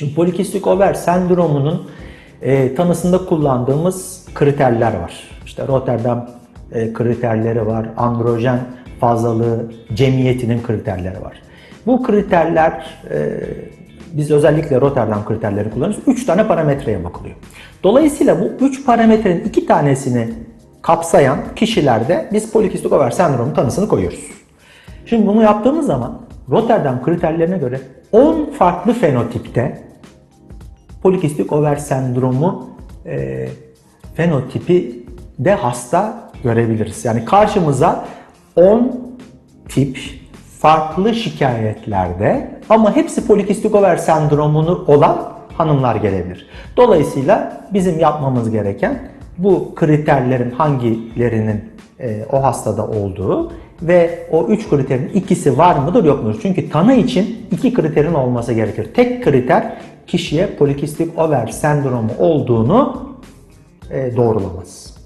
Şimdi polikistik over sendromunun e, tanısında kullandığımız kriterler var. İşte Rotterdam e, kriterleri var, androjen fazlalığı cemiyetinin kriterleri var. Bu kriterler e, biz özellikle Rotterdam kriterleri kullanıyoruz. 3 tane parametreye bakılıyor. Dolayısıyla bu 3 parametrenin 2 tanesini kapsayan kişilerde biz polikistik over sendromu tanısını koyuyoruz. Şimdi bunu yaptığımız zaman Rotterdam kriterlerine göre 10 farklı fenotipte polikistik over sendromu e, fenotipi de hasta görebiliriz. Yani karşımıza 10 tip farklı şikayetlerde ama hepsi polikistik over sendromunu olan hanımlar gelebilir. Dolayısıyla bizim yapmamız gereken bu kriterlerin hangilerinin e, o hastada olduğu ve o üç kriterin ikisi var mıdır yok mudur? Çünkü tanı için iki kriterin olması gerekir. Tek kriter kişiye polikistik over sendromu olduğunu e, doğrulamaz.